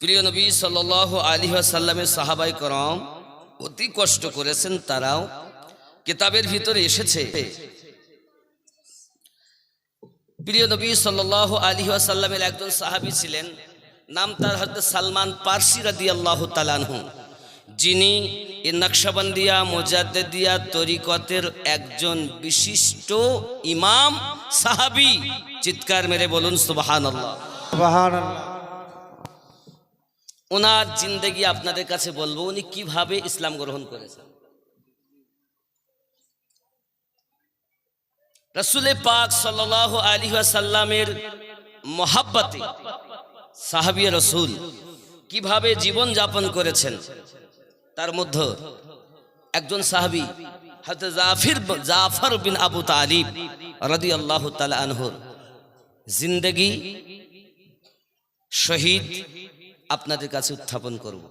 প্রিয় নবী সাল আলী সাল্লামের সাহাবাই করম অতি কষ্ট করেছেন তারাও কিতাবের ভিতরে এসেছে। প্রিয় নবী সাল আলী সাল্লামের একজন সাহাবি ছিলেন, নাম তার হয়তো সালমান পার্সি রাদি আল্লাহ তালানহু যিনি এ নকশবন্দিয়া মোজাদ্দিয়া তরিকতের একজন বিশিষ্ট ইমাম সাহাবি। চিৎকার মেরে বলুন সুবাহান আল্লাহ ওনার জিন্দগি আপনাদের কাছে বলব, উনি কীভাবে ইসলাম গ্রহণ করেছেন। রসুলে পাক সাল আলী সাল্লামের মহাব্বাতে রসুল কীভাবে জীবন যাপন করেছেন, তার মধ্যে একজন সাহাবি হয়তো জাফির জাফর বিন আবু তালিব রদি আল্লাহ তালা আনহুর জিন্দগি শহীদ আপনাদের কাছে উত্থাপন করব।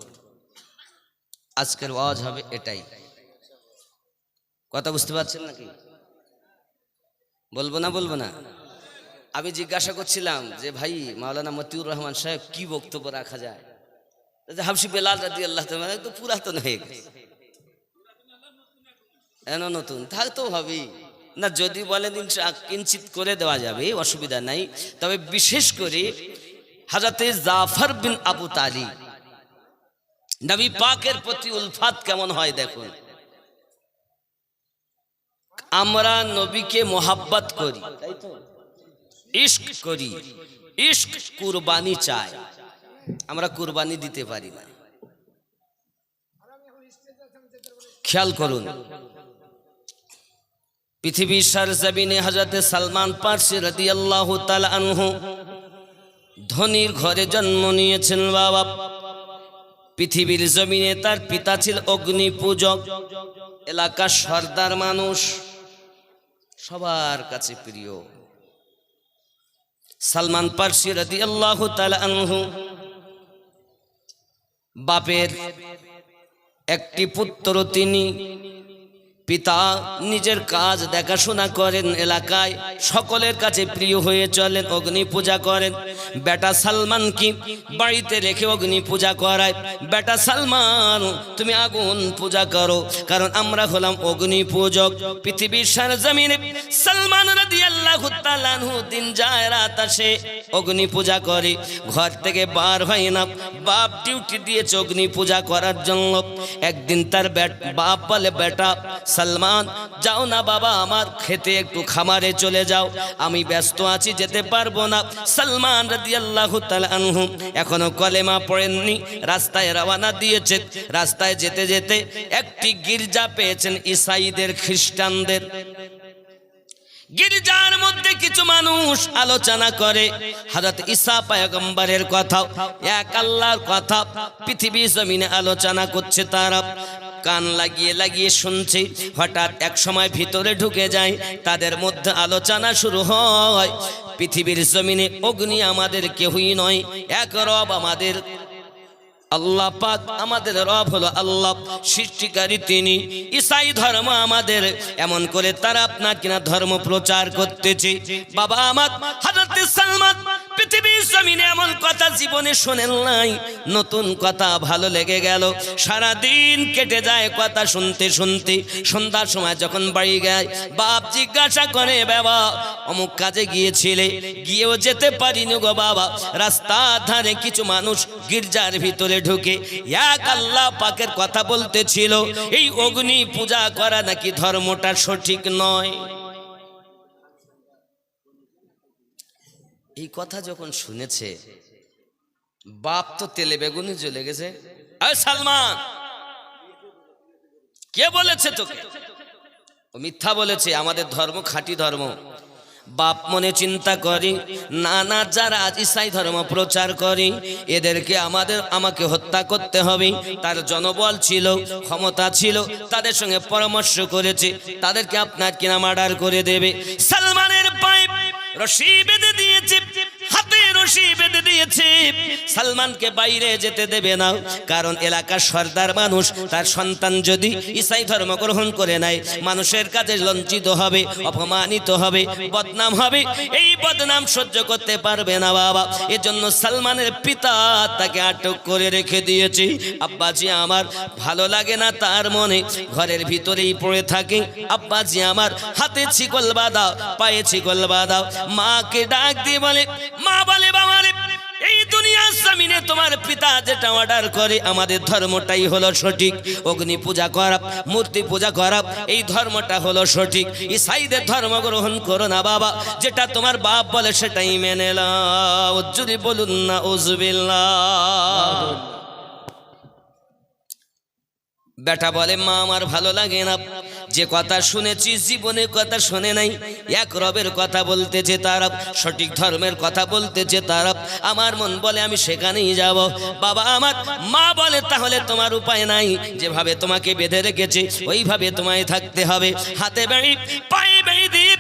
আজকের ওয়াজ হবে এটাই। কথা বুঝতে পারছেন নাকি? বলব না বলব না। আমি জিজ্ঞাসা করছিলাম যে, ভাই, মাওলানা মতিউর রহমান সাহেব, কি বক্তব্য রাখা যায়? হাফসি বেলাল রাজি আল্লাহ তো পুরাতন হয়ে গেছে। এন নতুন? তাহলে তো ভাবি। না, যদি বলেন কিঞ্চিত করে দেওয়া যাবে, অসুবিধা নাই। তবে বিশেষ করে হাজাতে জাফর বিন আবু তালি নবী পাকের প্রতি উলফাত কেমন হয় দেখুন। আমরা নবীকে মোহাব্বত করি ইশক করি, ইশক কুরবানি চাই। আমরা কুরবানি দিতে পারি না। খেয়াল করুন। পৃথিবীর সার জমিনে হজরতে সালমান পার্সি রদি আল্লাহ আনহু ধনির ঘরে জন্ম নিয়েছেন বাবা। পৃথিবীর জমিনে তার পিতা ছিল অগ্নি পূজক এলাকার সর্দার মানুষ। সবার কাছে প্রিয়। সালমান পার্সি রদি আল্লাহ আনহু বাপের একটি পুত্র, তিনি পিতা নিজের কাজ দেখাশোনা করেন এলাকায়, সকলের কাছে প্রিয় হয়ে চলেন, অগ্নি পূজা করেন। বেটা সালমান কি বাড়িতে রেখে অগ্নি পূজা করায়? বেটা সালমান, তুমি আগুন পূজা করো, কারণ আমরা হলাম অগ্নি পূজক। পৃথিবীর সারা জমিনে সালমান দিন যায়, রাত আসে, অগ্নি পূজা করে। ঘর থেকে বার হয় না, বাপ ডিউটি দিয়েছে অগ্নি পূজা করার জন্য। একদিন তার বাপ বলে, বেটা সালমান, যাও না বাবা, আমার খেতে একটু খামারে চলে যাও। আমি ব্যস্ত আছি, যেতে পারব না। সালমান রাদিয়াল্লাহু তাআলা আনহু এখনও কলেমা পড়েননি, রাস্তায় রওনা দিয়েছে। রাস্তায় যেতে যেতে একটি গির্জা পেয়েছেন ইসাইদের খ্রিস্টানদের। গির্জার মধ্যে কিছু মানুষ আলোচনা করে। হযরত ঈসা পায়গম্বরের কথা এক আল্লাহর কথা। পৃথিবী জমিনে আলোচনা করছে তারা। কান লাগিয়ে লাগিয়ে শুনছি, হঠাৎ এক সময় ভিতরে ঢুকে যায় তাদের মধ্যে আলোচনা শুরু হয়। পৃথিবীর জমিনে অগ্নি আমাদের কেউই নয়, এক রব আমাদের। আল্লাহ পাক আমাদের রব হলো আল্লাহ, সৃষ্টিকারী তিনি ইসাই ধর্ম আমাদের। এমন করে তারা আপনার কিনা ধর্ম প্রচার করতেছে। বাবা আমার হাজরতে সালমান পৃথিবীর জমিনে এমন কথা জীবনে শোনেন নাই। নতুন কথা ভালো লেগে গেল। সারা দিন কেটে যায় কথা শুনতে শুনতে। সন্ধ্যার সময় যখন বাড়ি গায় বাপ জিজ্ঞাসা করে, বাবা, অমুক কাজে গিয়েছিলে? গিয়েও যেতে পারিনি গো বাবা। রাস্তার ধারে কিছু মানুষ গির্জার ভিতরে ঢুকে এক আল্লাহ পাকের কথা বলতেছিল। এই অগ্নি পূজা করা নাকি ধর্মটা সঠিক নয়? এই কথা যখন শুনেছে, বাপ তো তেলে বেগুনে জ্বলে গেছে। সালমান, কে বলেছে তোকে? মিথ্যা বলেছে, আমাদের ধর্ম খাঁটি ধর্ম। বাপ মনে চিন্তা করি না না যারা ইসাই ধর্ম প্রচার করি, এদেরকে আমাদের, আমাকে হত্যা করতে হবে। তার জনবল ছিল, ক্ষমতা ছিল, তাদের সঙ্গে পরামর্শ করেছে, তাদেরকে আপনার কিনা মার্ডার করে দেবে। সালমানের রশি বেঁধে দিয়েছে। হাতে রশি দিয়েছে। সালমানকে বাইরে যেতে দেবে না, কারণ এলাকার সর্দার মানুষ, তার সন্তান যদি ইসাই ধর্ম গ্রহণ করে নেয়, মানুষের কাছে লঞ্চিত হবে, অপমানিত হবে, বদনাম হবে। এই বদনাম সহ্য করতে পারবে না বাবা। এজন্য সালমানের পিতা তাকে আটক করে রেখে দিয়েছে। আব্বাজি আমার, ভালো লাগে না তার মনে। ঘরের ভিতরেই পড়ে থাকে। আব্বাজি আমার, হাতে ছিকল বাঁধাও পায়ে ছিকল বাঁধাও মাকে ডাক দিয়ে বলে মা বলে বাবা এই দুনিয়ার জমিনে তোমার পিতা যেটা অর্ডার করে আমাদের ধর্মটাই হলো সঠিক। অগ্নি পূজা করা মূর্তি পূজা করা এই ধর্মটা হলো সঠিক। ইসাইদের ধর্ম গ্রহণ করো না বাবা যেটা তোমার বাপ বলে সেটাই মেনে নাও। যদি বলুন না উজবিল্লাহ বেটা বলে মা আমার ভালো লাগে না। যে কথা শুনেছি জীবনে কথা শুনে নাই। এক রবের কথা বলতে যে তারা সঠিক ধর্মের কথা বলতে যে তারা আমার মন বলে, আমি সেখানেই যাব। বাবা আমার, মা বলে, তাহলে তোমার উপায় নাই। যেভাবে তোমাকে বেঁধে রেখেছে, ওইভাবে তোমায় থাকতে হবে। হাতে বেড়ি, পায়ে বেড়ি দিয়ে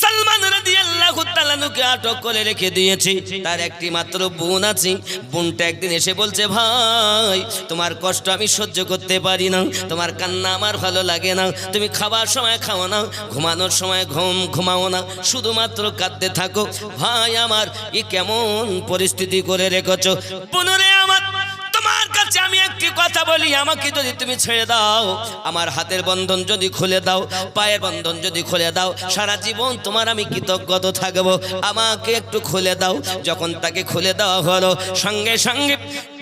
সালমান রাদিয়াল্লাহু তাআলাকে আটক করে রেখে দিয়েছে। তার একটি মাত্র বোন আছে। বোনটা একদিন এসে বলছে, ভাই, তোমার কষ্ট আমি সহ্য করতে পারি না। তোমার কান্না আমার ভালো লাগে না। তুমি খাবার সময় খাও না। ঘুমানোর সময় ঘুম ঘুমাও না। শুধুমাত্র কাঁদতে থাকো। ভাই আমার, এ কেমন পরিস্থিতি করে রেখেছো? পুনরে কথা বলি, আমাকে যদি তুমি ছেড়ে দাও, আমার হাতের বন্ধন যদি খুলে দাও, পায়ের বন্ধন যদি খুলে দাও, সারা জীবন তোমার আমি কৃতজ্ঞত থাকব। আমাকে একটু খুলে দাও, যখন তাকে খুলে দেওয়া হলো, সঙ্গে সঙ্গে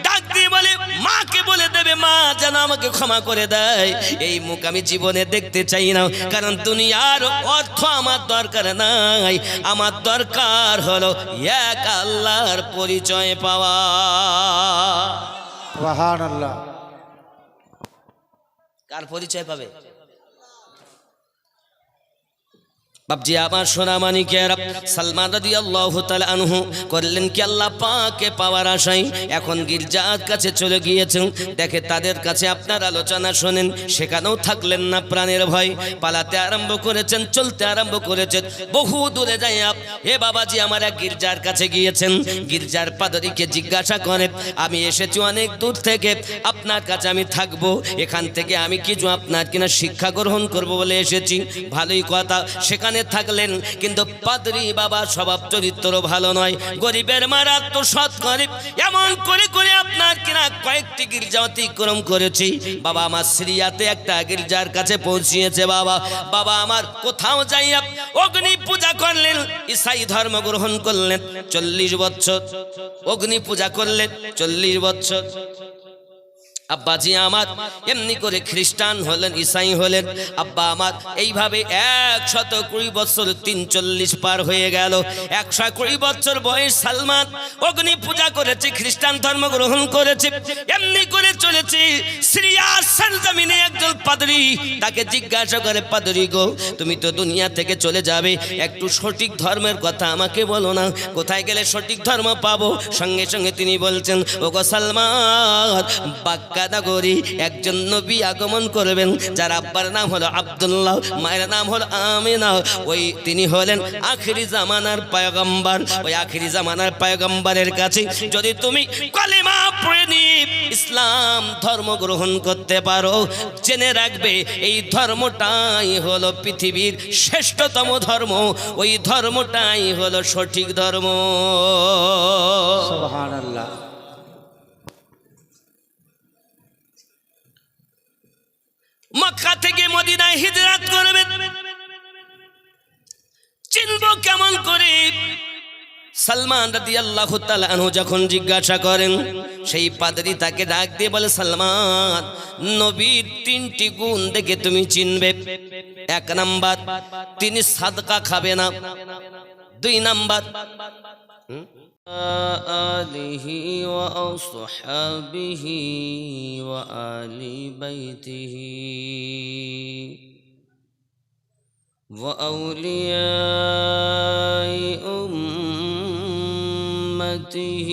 ডাক বলে, মাকে বলে দেবে, মা, যেন আমাকে ক্ষমা করে দেয়। এই মুখ আমি জীবনে দেখতে চাই না, কারণ দুনিয়ার অর্থ আমার দরকার নাই। আমার দরকার হলো এক আল্লাহর পরিচয় পাওয়া। কার পরিচয় পাবে? বাবজি আমার সোনা মানিকের সালমান রাদি আল্লাহ আনহু করলেন কি আল্লাহ পাকে পাওয়ার আশাই এখন গির্জার কাছে চলে গিয়েছেন। দেখে তাদের কাছে আপনার আলোচনা শোনেন। সেখানেও থাকলেন না প্রাণের ভয়। পালাতে আরম্ভ করেছেন, চলতে আরম্ভ করেছেন। বহু দূরে যাই আপ, হে বাবাজি, আমার এক গির্জার কাছে গিয়েছেন। গির্জার পাদরিকে জিজ্ঞাসা করেন, আমি এসেছি অনেক দূর থেকে। আপনার কাছে আমি থাকব। এখান থেকে আমি কিছু আপনার কিনা শিক্ষা গ্রহণ করব বলে এসেছি? ভালোই কথা। সেখানে থাকলেন, কিন্তু পাদরি বাবা স্বভাব চরিত্র ভালো নয়। গরিবের মারাত্ম সৎ গরিব এমন করে করে আপনার কিনা কয়েকটি গির্জা অতিক্রম করেছি। বাবা আমার সিরিয়াতে একটা গির্জার কাছে পৌঁছিয়েছে বাবা। বাবা আমার কোথাও যাইয়া অগ্নি পূজা করলেন, ইসাই ধর্ম গ্রহণ করলেন। চল্লিশ বছর। অগ্নি পূজা করলেন, চল্লিশ বছর। আব্বাজি আমার, এমনি করে খ্রিস্টান হলেন, ইসাই হলেন। আব্বা আমার, এইভাবে একশত কুড়ি বছর তিন চল্লিশ পার হয়ে গেল। একশো কুড়ি বছর বয়স সালমান, অগ্নি পূজা করেছে, খ্রিস্টান ধর্ম গ্রহণ করেছে, এমনি করে চলেছে। সিরিয়ার সরজমিনে একজন পাদরি তাকে জিজ্ঞাসা করে, পাদরি গো, তুমি তো দুনিয়া থেকে চলে যাবে, একটু সঠিক ধর্মের কথা আমাকে বলো না, কোথায় গেলে সঠিক ধর্ম পাবো? সঙ্গে সঙ্গে তিনি বলছেন ও গো সালমান নগরী একজন নবী আগমন করবেন, যার আব্বার নাম হলো আব্দুল্লাহ, মায়ের নাম হলো আমিনা। ওই তিনি হলেন আখিরি জামানার পয়গম্বর। ওই আখিরি জামানার পয়গম্বরের কাছে যদি তুমি কলিমা পড়ে ইসলাম ধর্ম গ্রহণ করতে পারো, জেনে রাখবে এই ধর্মটাই হলো পৃথিবীর শ্রেষ্ঠতম ধর্ম। ওই ধর্মটাই হলো সঠিক ধর্ম। সুবহান মক্কা থেকে মদিনায় হিজরাত করবে। চিনব কেমন করে? সালমান রাদি আল্লাহ আনহু যখন জিজ্ঞাসা করেন, সেই পাদরি তাকে ডাক দিয়ে বলে, সালমান, নবীর তিনটি গুণ দেখে তুমি চিনবে। এক নাম্বার, তিনি সাদকা খাবে না। দুই নাম্বার آله وأصحابه وآل بيته وأولياء أمته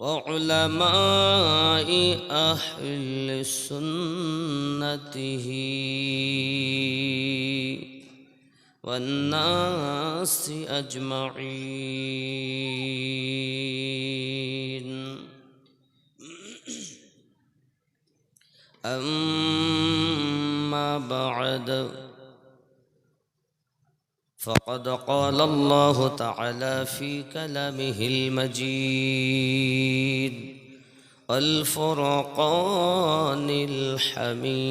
وعلماء أهل سنته والناس أجمعين. أما بعد فقد قال الله تعالى في كلامه المجيد الفرقان الحميد.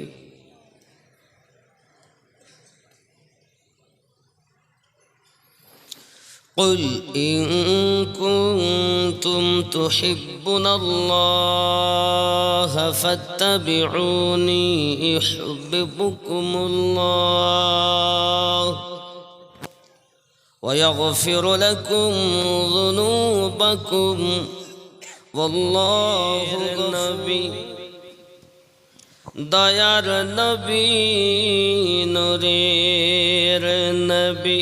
قل إن كنتم تحبون الله فاتبعوني يحببكم الله ويغفر لكم ذنوبكم والله النبي দয়ার নবী নূরের নবী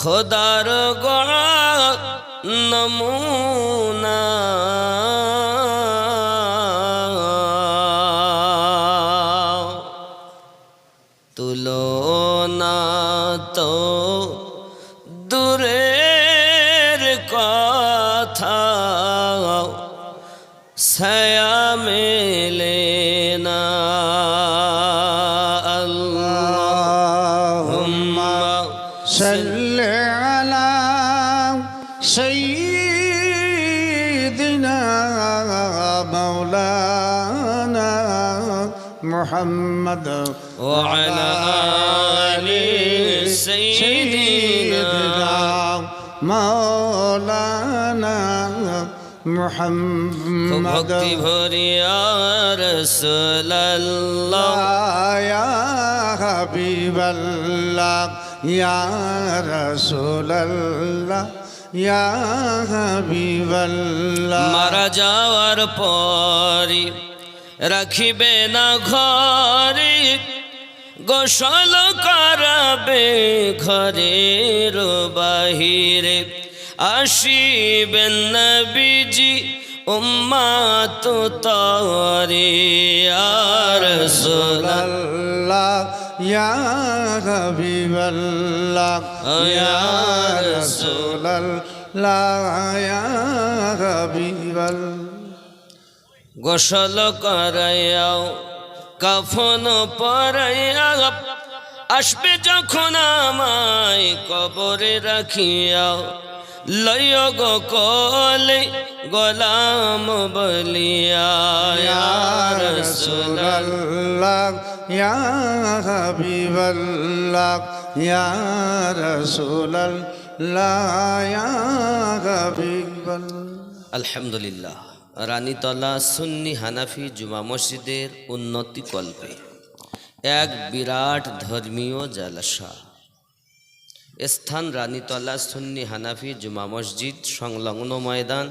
খোদার গড়া নমুনা سيدنا مولانا محمد وعلى آل سيدنا مولانا محمد. يا رسول الله. يا حبيب الله يا رسول الله. মারা যাওয়ার পরে রাখিবে না ঘরে গোসল করাবে ঘরের বাহিরে। আসিবেন নবীজি উম্মাত তরে আর গোসল করাইয়াও কফন পরাইয়া আসবে যখন আমায় কবরে রাখিয়াও। লয়গ কলে গোলাম বলিয়া আলহামদুলিল্লাহ, রানীতলা সুন্নি হানাফি জুমা মসজিদের উন্নতি কল্পে, এক বিরাট ধর্মীয় জলাশয় স্থান রানীতলা সুন্নি হানাফি জুমা মসজিদ সংলগ্ন ময়দান,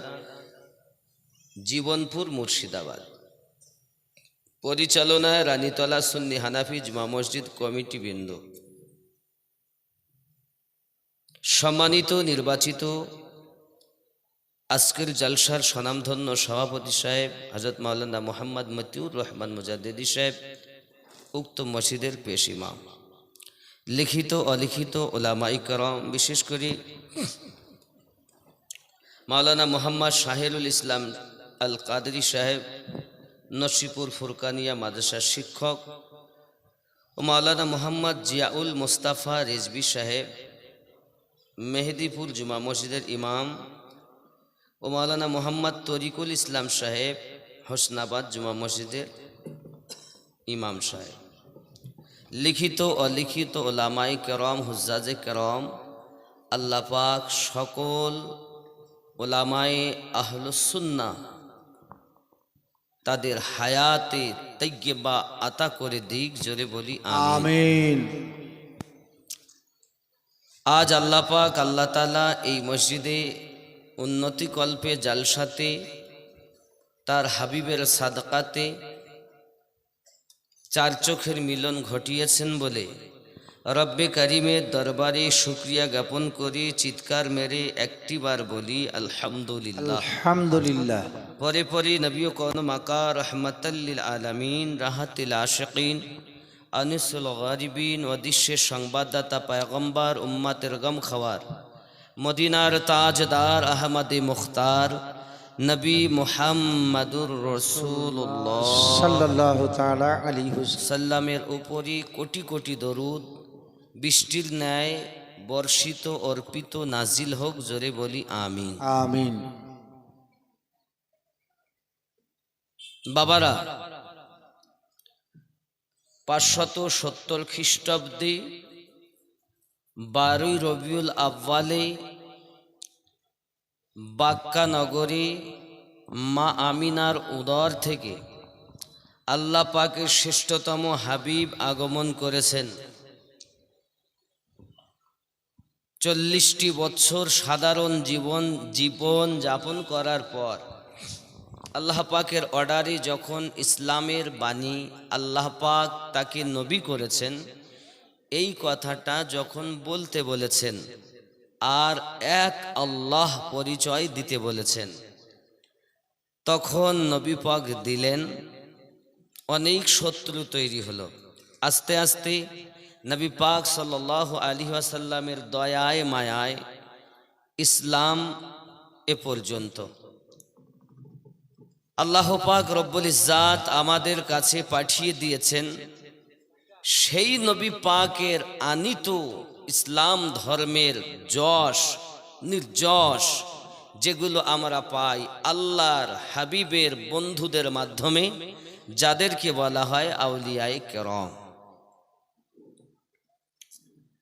জীবনপুর মুর্শিদাবাদ। পরিচালনায় রানীতলা সুন্নি হানাফি জুমা মসজিদ কমিটি বৃন্দ সম্মানিত নির্বাচিত আজকের জলসার স্বনামধন্য সভাপতি সাহেব হজরত মাওলানা মোহাম্মদ মতিউর রহমান মুজাদ্দিদি সাহেব, উক্ত মসজিদের পেশ ইমাম। লিখিত, অলিখিত, ওলামাই করম, বিশেষ করে মাওলানা মোহাম্মদ শাহিরুল ইসলাম আল কাদরি সাহেব, নসিপুর ফুরকানিয়া মাদ্রাসার শিক্ষক ও মাওলানা মোহাম্মদ জিয়াউল মোস্তাফা রেজবি সাহেব, মেহেদিপুর জুমা মসজিদের ইমাম ও মাওলানা মোহাম্মদ তরিকুল ইসলাম সাহেব, হোসনাবাদ জুমা মসজিদের ইমাম সাহেব। লিখিত অলিখিত ওলামাই করম হুজ্জাজে করম আল্লাহ পাক সকল ওলামাই আহলুসুন্না তাদের হায়াতে তৈবা আতা করে দিক জোরে বলি আমিন। আজ আল্লাহ পাক আল্লাহ তালা এই মসজিদে উন্নতি কল্পে জালসাতে তার হাবিবের সাদকাতে চার চোখের মিলন ঘটিয়েছেন বলে। রব্বে করিমের দরবারে শুক্রিয়া জ্ঞাপন করে চিৎকার মেরে একটিবার বলি আলহামদুলিল্লাহ। আলহামদুলিল্লাহ। পরে পরে নবী কন মাকা রহমতাল্লিল আলমিন রাহাতিল আশকিন আনিসুল গরিবিন ও দৃশ্যের সংবাদদাতা পায়গম্বার উম্মাতের গম খাওয়ার মদিনার তাজদার আহমদে মুখতার নবী মুহাম্মাদুর রসুল্লাহ সাল্লাল্লাহু তাআলা আলাইহি ওয়াসাল্লাম সাল্লামের উপরই কোটি কোটি দরুদ বৃষ্টির ন্যায় বর্ষিত অর্পিত নাজিল হোক জোরে বলি আমিন। আমিন। বাবারা পাঁচশত সত্তর খ্রিস্টাব্দে বারোই রবিউল আব্বালে বাক্কা নগরে মা আমিনার উদর থেকে আল্লাহ পাকের শ্রেষ্ঠতম হাবিব আগমন করেছেন। চল্লিশটি বছর সাধারণ জীবন জীবন যাপন করার পর আল্লাহ পাকের অর্ডারে যখন ইসলামের বাণী আল্লাহ পাক তাকে নবী করেছেন, এই কথাটা যখন বলতে বলেছেন আর এক আল্লাহ পরিচয় দিতে বলেছেন। তখন নবী পাক দিলেন, অনেক শত্রু তৈরি হলো। আস্তে আস্তে নবী পাক আলী আসাল্লামের দয়ায় মায়ায় ইসলাম এ পর্যন্ত। আল্লাহ পাক রব্বুল ইজাত আমাদের কাছে পাঠিয়ে দিয়েছেন, সেই নবী পাকের আনিত ইসলাম ধর্মের যশ, নির্যশ, যেগুলো আমরা পাই আল্লাহর হাবিবের বন্ধুদের মাধ্যমে, যাদেরকে বলা হয় আউলিয়ায় কেরম।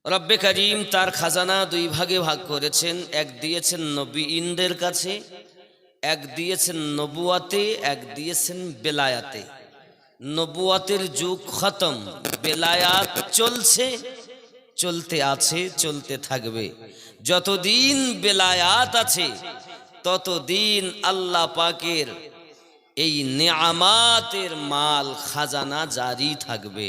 রব্বে করিম তার খাজানা দুই ভাগে ভাগ করেছেন, এক দিয়েছেন নবী ইন্দের কাছে, এক দিয়েছেন নবুয়াতে, এক দিয়েছেন বেলায়াতে। নবুয়াতের যুগ খতম, বেলায়াত চলছে চলতে আছে চলতে থাকবে। যতদিন বেলায়াত আছে ততদিন আল্লাহ পাকের এই নেয়ামাতের মাল খাজানা জারি থাকবে।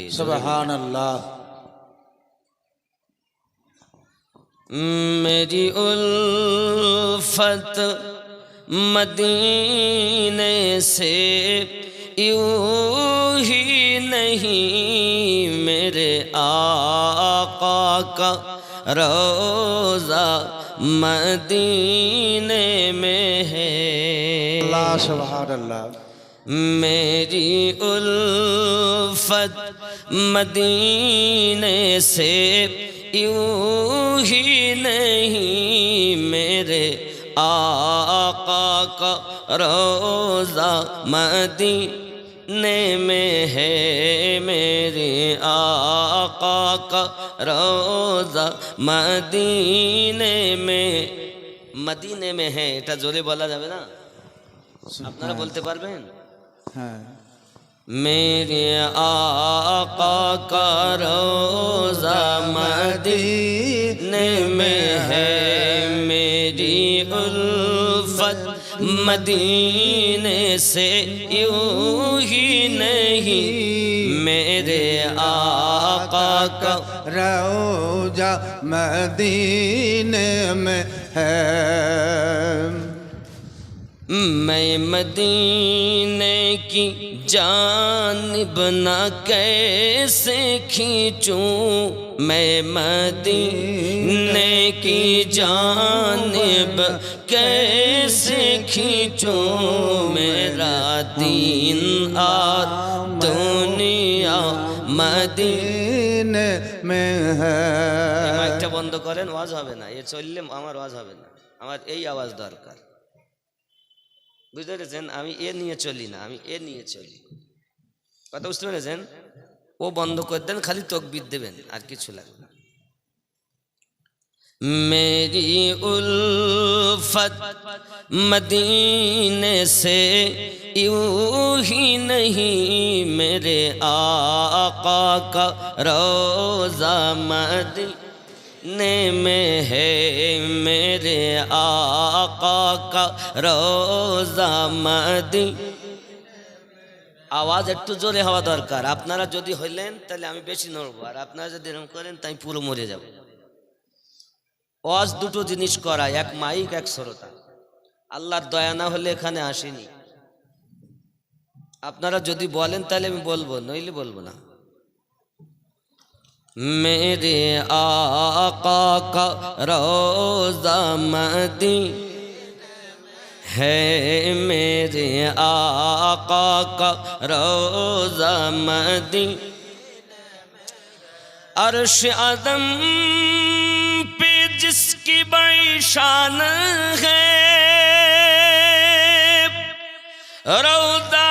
মেরি উলফত মদিনে সে یوں ہی نہیں میرے آقا کا روزہ مدینے میں ہے۔ اللہ سبحان اللہ۔ میری الفت مدینے سے یوں ہی نہیں میرے آقا کا روزہ مدینے نے میں ہے میرے آقا کا روزہ مدینے میں۔ مدینے میں ہے ایٹا زورے بولا جاوے نا۔ না আপনারা بولتے پار হ্যাঁ ہاں۔ میرے آقا کا روزہ مدینے میں ہے میری علم مدینے سے یوں ہی نہیں۔ میرے آقا کا روجہ مدینے میں ہے۔ میں مدینے کی जानब न कैसे खींचूं मैं मदीने की जानब कैसे खींचूं मेरा दीन और दुनिया मदीने मदीने में है মাইকটা বন্ধ করেন ওয়াজ হবে না এ চললে আমার ওয়াজ হবে না আমার এই আওয়াজ দরকার বুঝতে পেরেছেন? আমি এ নিয়ে চলি না, আমি এ নিয়ে চলি। কথা বুঝতে পেরেছেন? ও বন্ধ করে দেন, খালি তকবির দেবেন, আর কিছু লাগবে না। মেরি উলফত মদিনে সে মেরে আকা রোজা মদিন में है मेरे आका का रोज़ा मदी আওয়াজ একটু জোরে হওয়া দরকার আপনারা যদি হইলেন তাহলে আমি বেশি নড়বো আর আপনারা যদি এরকম করেন তাই পুরো মরে যাব ওয়াজ দুটো জিনিস করা এক মাইক এক শ্রোতা আল্লাহর দয়া না হলে এখানে আসেনি আপনারা যদি বলেন তাহলে আমি বলবো নইলে বলবো না میرے آقا کا روزہ مدی ہے۔ میرے آقا کا روزہ مدی۔ عرش عدم پہ جس کی بڑی شان ہے۔ روزہ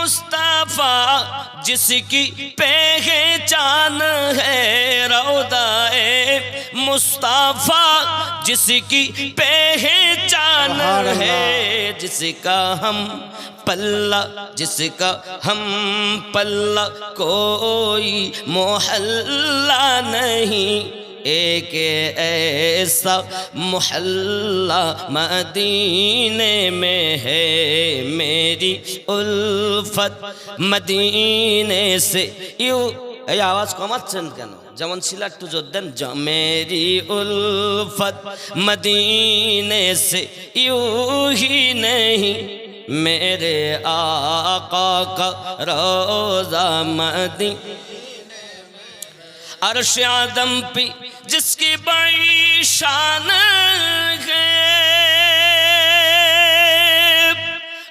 مصطفیٰ جس کی پہچان ہے رودائے مصطفیٰ جس کی پہچان ہے جس کا ہم پلہ جس کا ہم پلہ کوئی محلہ نہیں۔ ایک ایسا محلہ مدینے میں ہے میری الفت۔ مدینے سے یوں مات چند কমাচ্ছেন جوان যেমন تو جو دن جو میری الفت۔ مدینے سے یوں ہی نہیں۔ میرے آقا کا روزہ مدینے عرش آدم پہ جس کی بڑی شان ہے۔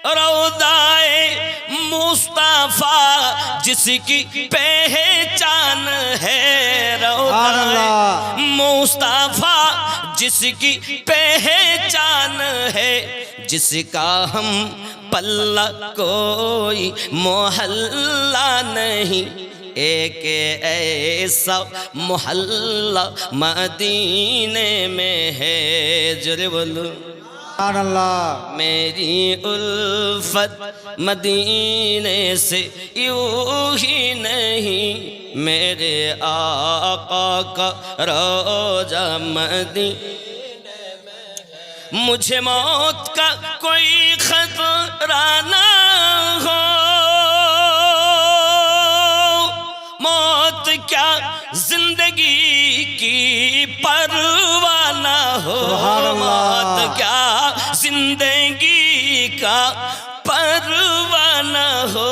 رودائے مصطفیٰ جس کی پہچان ہے۔ رودائے مصطفیٰ جس کی پہچان ہے۔ جس کا ہم پلہ کوئی محلہ نہیں۔ एक ऐसा मोहल्ला मदीने में है जोरे बोलो सुभान अल्लाह मेरी उल्फत मदीने से यूं ही नहीं मेरे आका का रोजा मदी मुझे मौत का कोई खतरा ना हो کیا زندگی کی پروانہ ہو موت کیا زندگی کا پروانہ ہو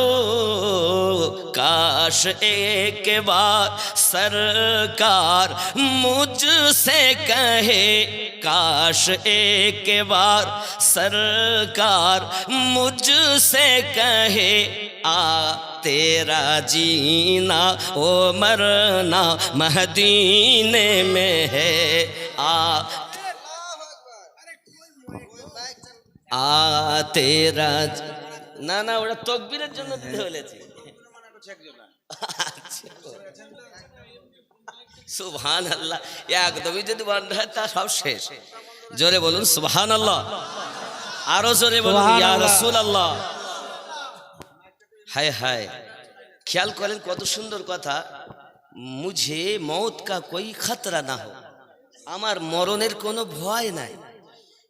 کاش ایک بار سرکار مجھ سے کہے کاش ایک بار سرکار مجھ बार सरकार मुझसे कहे आ तेरा जीना ओ मरना मदीने में है आ আ তেরা জ- না না ওটা তকবীরের জন্য দিতে বলেছি সুবহান আল্লাহ একদমই যদি বন্ধ হয় তা সব শেষ জোরে বলুন সুবহান আল্লাহ আরও জোরে বলুন হায় হায়। খেয়াল করেন কত সুন্দর কথা। মুঝে মত কা কই খতরা না হোক আমার মরণের কোনো ভয় নাই।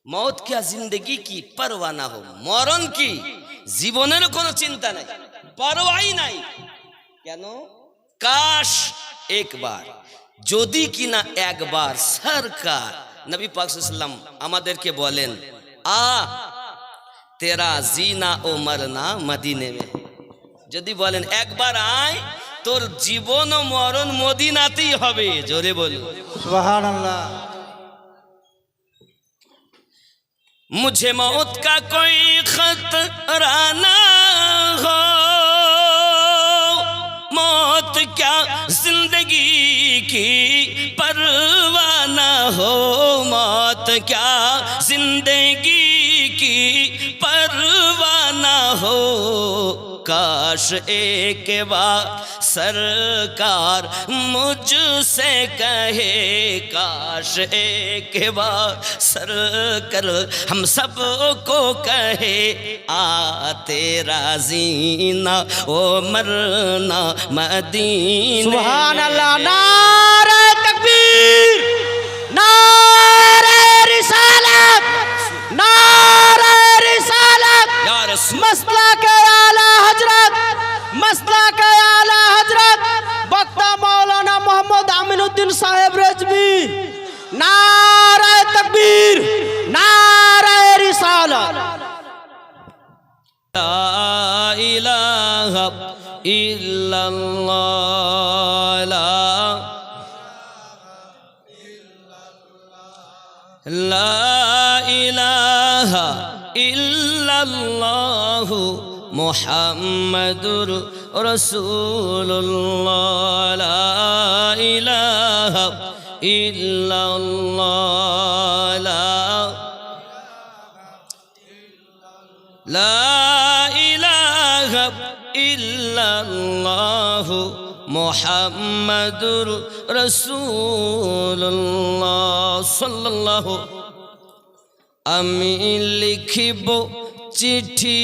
মত কে জিন্দগি কি পারোয়া না হোক মরণ কি? জীবনের কোনো চিন্তা নাই। পারোয়াই নাই। কেন? কাশ একবার। যদি কি না একবার সরকার। নবী পাকসাল্লাম আমাদেরকে বলেন আ তেরা জিনা ও মরনা মদিনে মে যদি বলেন একবার আয় তোর জীবন ও মরণ মদিনাতেই হবে। জোরে বলুন। সুবহানাল্লাহ। مجھے موت کا کوئی خطرہ نہ ہو موت کیا زندگی کی ہو۔ کاش ایک بار سرکار مجھ سے کہے، کاش ایک بار سر کر ہم سب کو کہے، آتے راضینا او مرنا مدینہ سبحان اللہ، نعرہ تکبیر، نعرہ মসলা কে আলা হজরত মসলা কে আলা হজরত বক্তা মাওলানা মোহাম্মদ আমিনুদ্দিন সাহেব রেজবি নারায় তকবীর নারায় রিসালাত لا إله إلا الله لا لا إله إلا الله মোহাম্মদুর রসুল্লাহ ইলাহ ইল্লাল্লাহ লা ইলাহা ইল্লাল্লাহ মুহাম্মাদুর রাসূলুল্লাহ সাল্লাল্লাহু আমি লিখিব চিঠি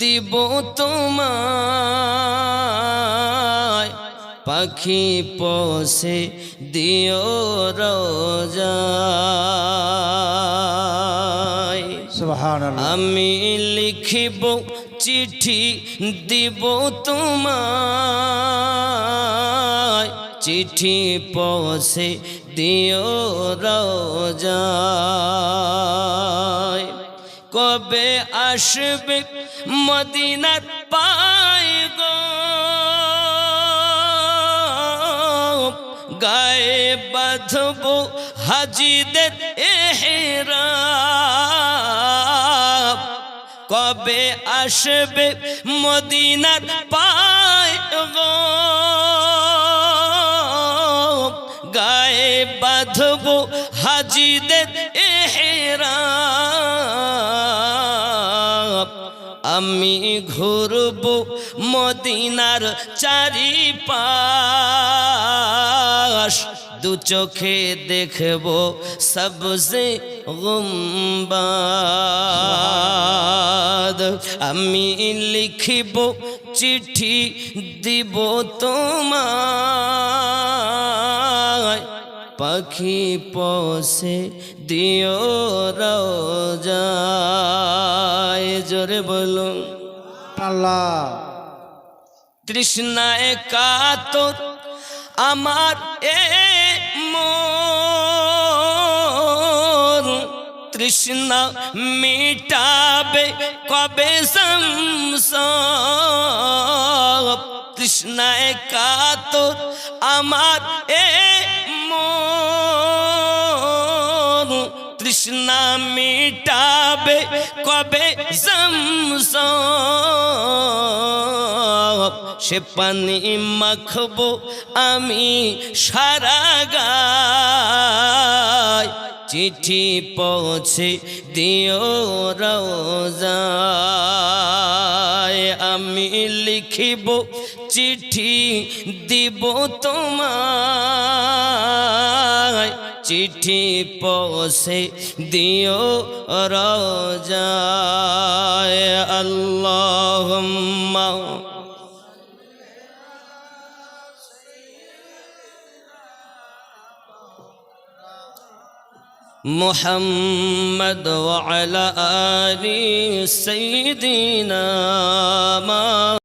দিব তোমায়। পাখি পশে দিও সুবহানাল্লাহ। আমি লিখিব চিঠি দিব তোমায়। চিঠি পৌঁছে দিও রোজায় কবে আসবে মদিনার পায় গো। গায়ে বাঁধব হাজিদের এহেরাম। কবে আসবে মদিনার পায় গো। গায়ে বাঁধব হাজিদের এহেরাম। আমি ঘুরব মদিনার চারি পাশ দু চোখে দেখব সবসে গুম্বাদ। আমি লিখিব চিঠি দিব তোমায় পাখি পশে দিও রোজায় জোরে বলুন। আল্লাহ। তৃষ্ণায় কাতর আমার এ মন তৃষ্ণা মিটাবে কবে সংসার? তৃষ্ণায় কাতর আমার এ তৃষ্ণা মিটাবে কবে জমসব সে পানি মাখবো আমি সারা গায়। চিঠি পৌঁছে দিও রোজায় আমি লিখিব, চিঠি দিব তোমায়। চিঠি পৌঁছে দিও রোজায় আল্লাহ محمد وعلى آل سيدنا ما